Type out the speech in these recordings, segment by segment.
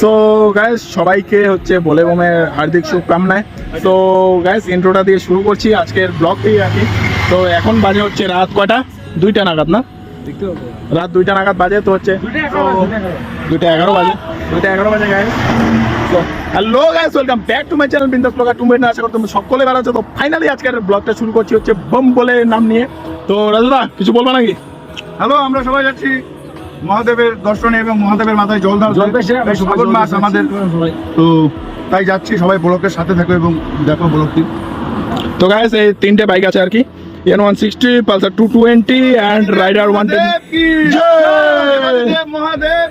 So guys সবাইকে হচ্ছে বলে বোমের হার্দিক শুভকামনায়। তো গাইস ইন্ট্রোটা দিয়ে শুরু করছি আজকের ব্লগটি আর কি। তো এখন বাজে হচ্ছে রাত কয়টা? দুইটা নাগাদ না? রাত দুইটা নাগাদ বাজে তো হচ্ছে। দুইটা এগারো বাজে দুইটা এগারো। বাজে। গাইস তো hello guys welcome back to my channel Bindaas blogger two minute আশা করি তুমি সকলে ভালো আছো। তো ফাইনালি আজকের ব্লগটা শুরু করছি হচ্ছে বম বলে নাম নিয়ে। তো রাজুদা কিছু বলবা নাকি? হ্যালো আমরা সবাই যাচ্ছি। মহাদেবের দর্শনে এবং মহাদেবের মাথায় জল দাও শ্রাবণ মাস আমাদের তো তাই যাচ্ছি সবাই ব্লকের সাথে থাকো এবং দেখো ব্লকটি তো গাইস এই তিনটে বাইক আছে আর কি। N one sixty Pulsar two twenty and rider one Mahadev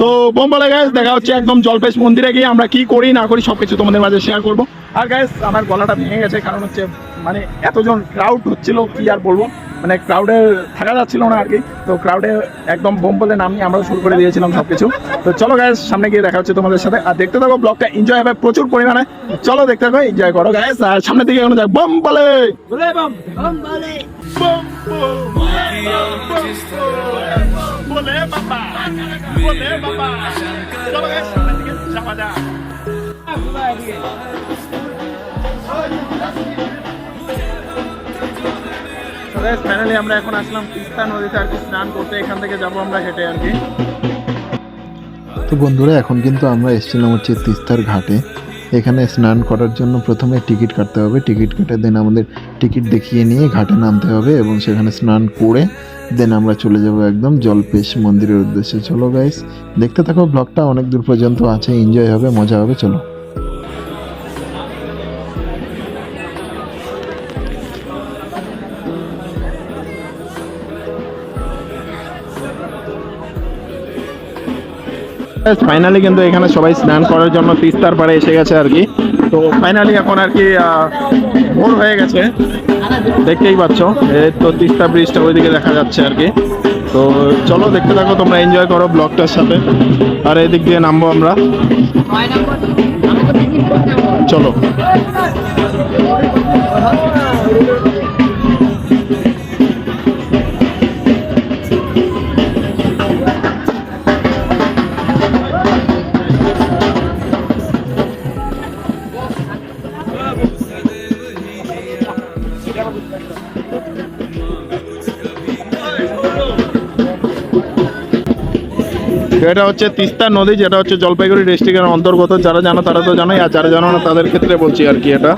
তো বোম্বালে গাইস দেখা হচ্ছে একদম জলপেশ মন্দিরে গিয়ে। আমরা কি করি না করি সবকিছু তোমাদের মাঝে শেয়ার করব। আর গাইস আমার গলাটা ভেঙে গেছে কারণ হচ্ছে মানে এতজন ক্রাউড হচ্ছিল কি আর বলব? মানে ক্রাউডে থাকা যাচ্ছিল না আর কি তো ক্রাউডে একদম বোম বলে নাম নিয়ে আমরা শুরু করে দিয়েছিলাম সবকিছু। তো চলো গাইস সামনে গিয়ে দেখা হচ্ছে তোমাদের সাথে। আর দেখতে থাকো ব্লগটা এনজয় হবে প্রচুর পরিমাণে। চলো দেখতে থাকো এনজয় করো গাইস আর সামনের দিকে এগোনো যাক। বোম বলে! যাওয়া ফাইনালি আমরা এখন আসলাম তিস্তা নদীতে আর কি স্নান করতে। এখান থেকে যাব আমরা হেঁটে আর কি। তো বন্ধুরা, এখন কিন্তু আমরা এসেছিলাম হচ্ছে তিস্তার ঘাটে। এখানে স্নান করার জন্য প্রথমে টিকিট কাটতে হবে। টিকিট কেটে দেন আমাদের টিকিট দেখিয়ে নিয়ে ঘাটে নামতে হবে এবং সেখানে স্নান করে দেন আমরা চলে যাব একদম জলপেশ মন্দিরের উদ্দেশ্যে। চলো গাইস দেখতে থাকো ব্লগটা অনেক দূর পর্যন্ত আছে এনজয় হবে, মজা হবে, চলো। ফাইনালি কিন্তু এখানে সবাই স্নান করার জন্য তিস্তার পাড়ে এসে গেছে আর কি। তো ফাইনালি এখন আর কি ভোর হয়ে গেছে। দেখতেই পাচ্ছ এই তো তিস্তা ব্রিজটা ওইদিকে দেখা যাচ্ছে আর কি। তো চলো দেখতে থাকো তোমরা এনজয় করো ব্লগটার সাথে। আর এদিক দিয়ে নামবো আমরা। চলো। এটা হচ্ছে তিস্তা নদী যেটা হচ্ছে জলপাইগুড়ি ডিস্ট্রিক্টের অন্তর্গত যারা জানো তারা তো জানোই আর যারা জানো না তাদের ক্ষেত্রে বলছি আর কি এটা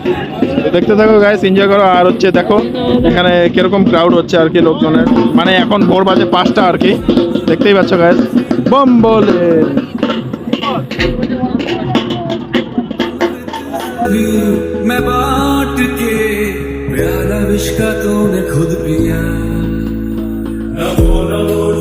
তো দেখতে থাকো গাইস এনজয় করো আর হচ্ছে দেখো এখানে কিরকম ক্রাউড হচ্ছে আর কি লোকজনের মানে এখন ভোর বাজে পাঁচটা আর কি দেখতেই পাচ্ছ গাইস বম বলে मैं बांट के प्याला विश का तूने खुद पिया नमो नमो शंकर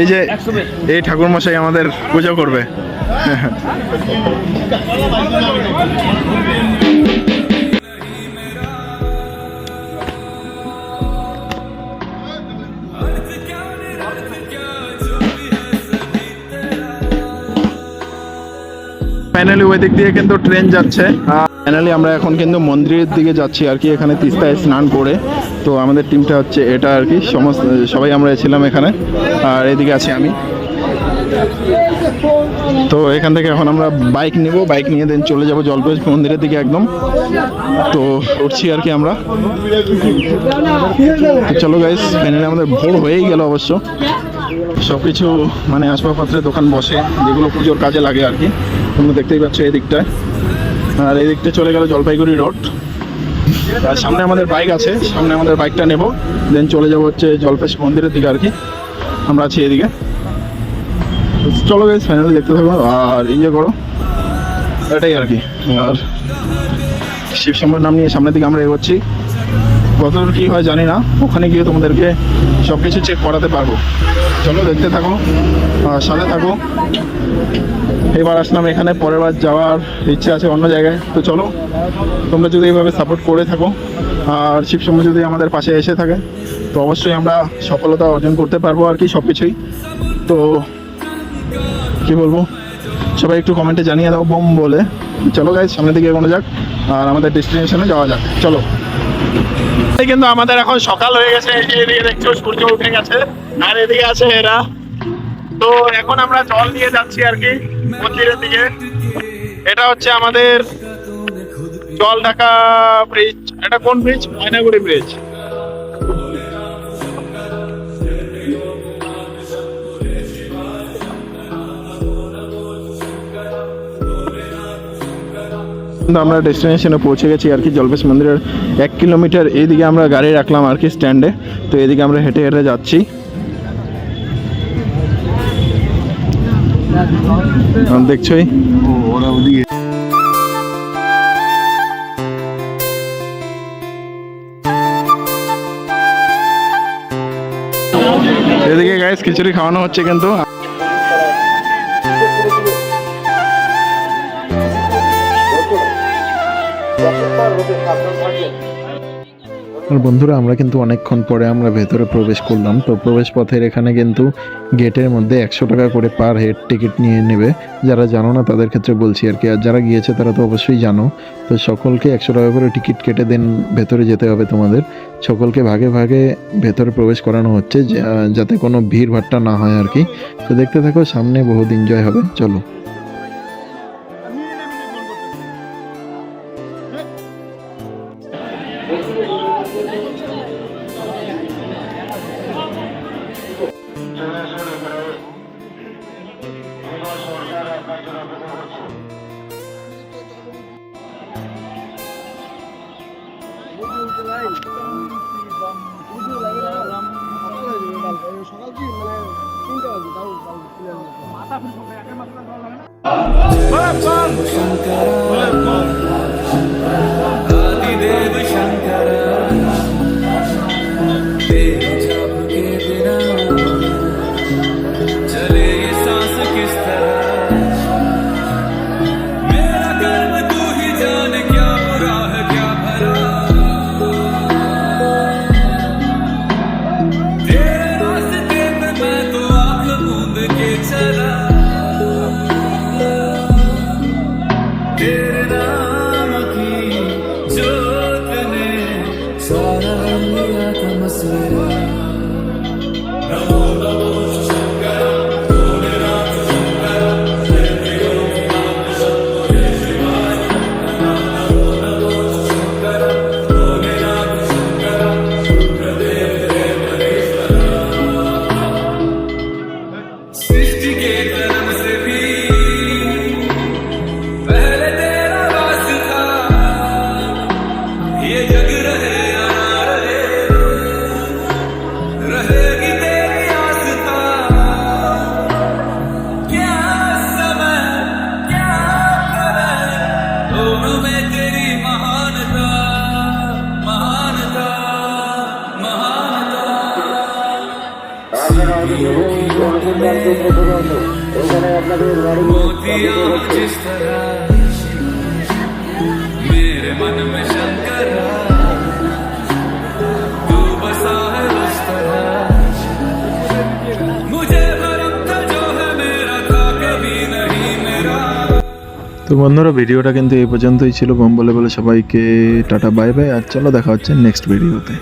এই যে এই ঠাকুর মশাই আমাদের পুজো করবে। ফাইনালি ওই দিক দিয়ে কিন্তু ট্রেন যাচ্ছে। ফাইনালি আমরা এখন কিন্তু মন্দিরের দিকে যাচ্ছি আর কি, এখানে তিস্তায় স্নান করে। তো আমাদের টিমটা হচ্ছে এটা আর কি, সমস্ত, সবাই আমরা ছিলাম এখানে, আর এদিকে আছি আমি। তো এখান থেকে এখন আমরা বাইক নিব, বাইক নিয়ে দেন চলে যাব জলপাইগুড়ি মন্দিরের দিকে একদম। তো উঠছি আর কি আমরা। চলো গাইস ফাইনালি আমাদের ভোর হয়েই গেল অবশ্য। সব কিছু মানে আসবাবপত্রের দোকান বসে, যেগুলো পুজোর কাজে লাগে আর কি, তোমরা দেখতেই পাচ্ছ এই দিকটায়। আর এই দিকটা চলে গেল জলপাইগুড়ি রোড। আর সামনে আমাদের বাইক আছে, সামনে আমাদের বাইকটা নেব দেন চলে যাব হচ্ছে জলপেশ মন্দিরের দিকে আর কি আমরা আছি এদিকে। চলো গাইস ফাইনালি দেখতে থাকো আর এনজয় করো। এটাই আর কি আর শিব শম্ভুর নাম নিয়ে সামনের দিকে আমরা এগোচ্ছি। কতদূর কী হয় জানি না, ওখানে গিয়ে তোমাদেরকে সব কিছু চেক করাতে পারব। চলো দেখতে থাকো। সাথে থাকো। এবার আসলাম এখানে, পরের বার যাওয়ার ইচ্ছে আছে অন্য জায়গায়। তো চলো, তোমরা যদি এইভাবে সাপোর্ট করে থাকো, আর শিবসময় যদি আমাদের পাশে এসে থাকে, তো অবশ্যই আমরা সফলতা অর্জন করতে পারব আর কি সব কিছুই তো কি বলব? সবাই একটু কমেন্টে জানিয়ে দাও, বোম বলে। চলো গাইজ সামনের দিকে এগোনো যাক, আর আমাদের ডেস্টিনেশনে যাওয়া যাক। চলো। কিন্তু আমাদের এখন সকাল হয়ে গেছে দেখছ, সূর্য উঠে গেছে। আর এদিকে আছে এরা। তো এখন আমরা জল নিয়ে যাচ্ছি আর কি মন্দিরের দিকে। এটা হচ্ছে আমাদের জল ঢাকা ব্রিজ এটা কোন ব্রিজ ময়নাগুড়ি ব্রিজ আমরা ডেস্টিনেশনে পৌঁছে গেছি আর কি, জলপেশ মন্দিরের এক কিলোমিটার এইদিকে আমরা গাড়ি রাখলাম আর কি স্ট্যান্ডে তো এদিকে আমরা হেঁটে হেঁটে যাচ্ছি। দেখছোই এদিকে গাইস খিচুড়ি খাওয়ানো হচ্ছে কিন্তু। আর বন্ধুরা, আমরা কিন্তু অনেকক্ষণ পরে আমরা ভেতরে প্রবেশ করলাম। তো প্রবেশ পথের এখানে কিন্তু গেটের মধ্যে একশো টাকা করে পার হেড টিকিট নিয়ে নেবে। যারা জানো না, তাদের ক্ষেত্রে বলছি আর কি। আর যারা গিয়েছে, তারা তো অবশ্যই জানো। তো সকলকে একশো টাকা করে টিকিট কেটে দেন, ভেতরে যেতে হবে তোমাদের। সকলকে ভাগে ভাগে ভেতরে প্রবেশ করানো হচ্ছে যাতে কোনো ভিড় ভাট্টা না হয় আর কি। তো দেখতে থাকো, সামনে বহুত এনজয় হবে। চলো। Bye, bye. Bye, bye. मेरे मन में शंकर तू बसा है उस तरह मुझे भरम था जो है मेरा था कभी नहीं मेरा তো বন্ধুরা ভিডিওটা কিন্তু এই পর্যন্তই ছিল বোম বলে বলে সবাইকে টাটা বাই বাই আর চলো দেখা হচ্ছে নেক্সট ভিডিওতে